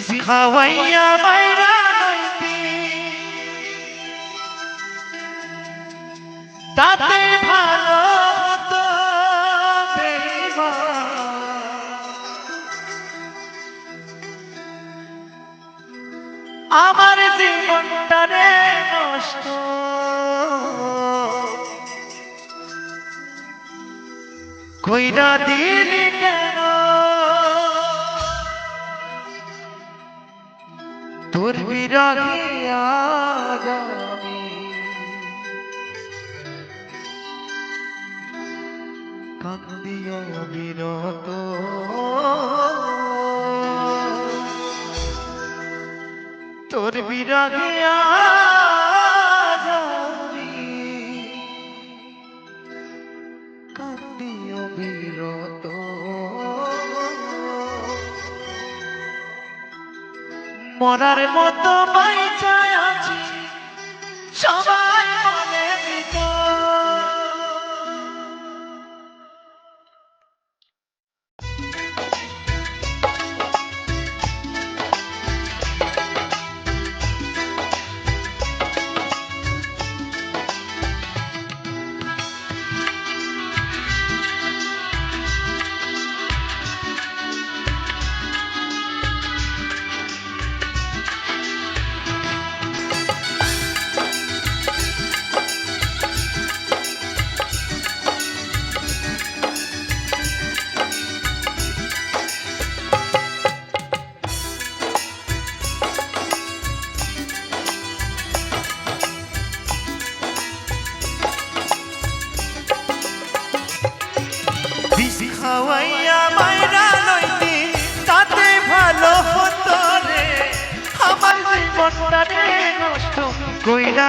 বিষ খাওয়াইয়া নইতি তাতে ভালো আমার জীবনটা রে নষ্ট। কইরা দিলি কেন? তোর বিরহে আজ আমি কান্দিও বিরত। তোর বিরহে আজ আমি কান্দিও বিরত। মরার মতো বাইচায় আছি। সবাই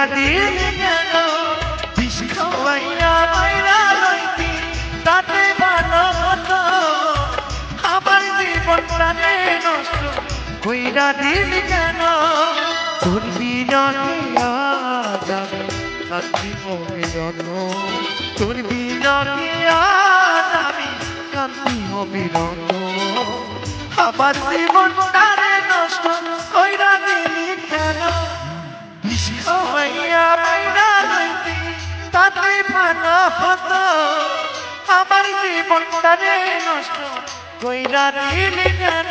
কইরা দিলি কেন বিষ মাইরা লইতি তাতে ভালো হতো আমার জীবনটা রে নষ্ট কইরা দিলি কেন? তোর জীবনটা হতো আমার জীবনটা রে নষ্ট কইরা দিলি কেন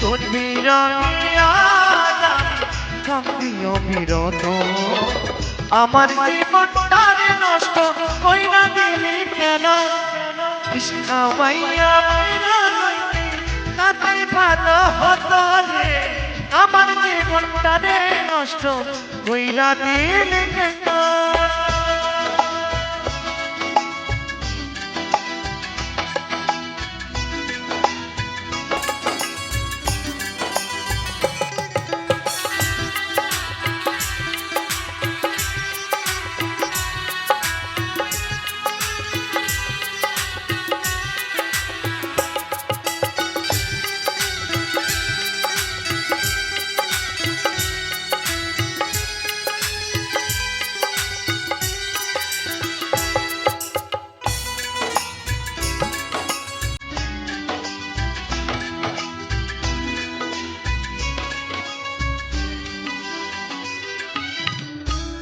তোর কান্দি অবিরত আমার জীবনটা রে নষ্ট কইরা দিলি কেন কৃষ্ণা মাইয়া তাতে ভালো হতো রে। আমার জীবনটা রে নষ্ট কইরা দিলি কেন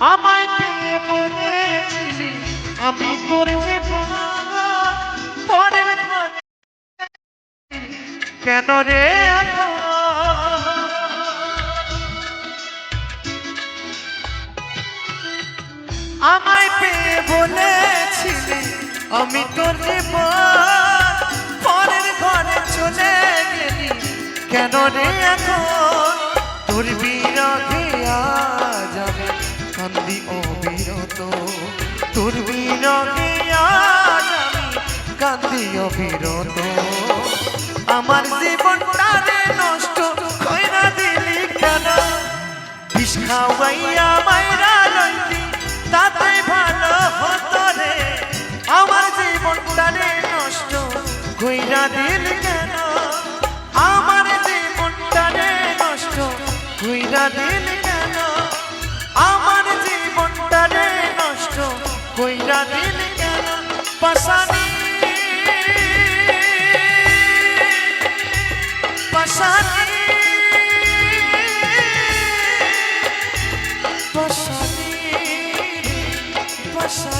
আমায় পেয়ে কেন রে আমায় পেয়ে বলেছি আমি তোর পরের ঘরে চলে গেলি। কেন রে এখন? তোর কান্দি অবিরত আমার জীবনটা রে নষ্ট কইরা দিলি কেন? বিষ খাওয়াইয়া মাইরা রইলি, তাতে ভালো হতো রে। আমার জীবনটা রে নষ্ট কইরা দিল কেন? আমার জীবনটা রে নষ্ট কইরা দিল Russia.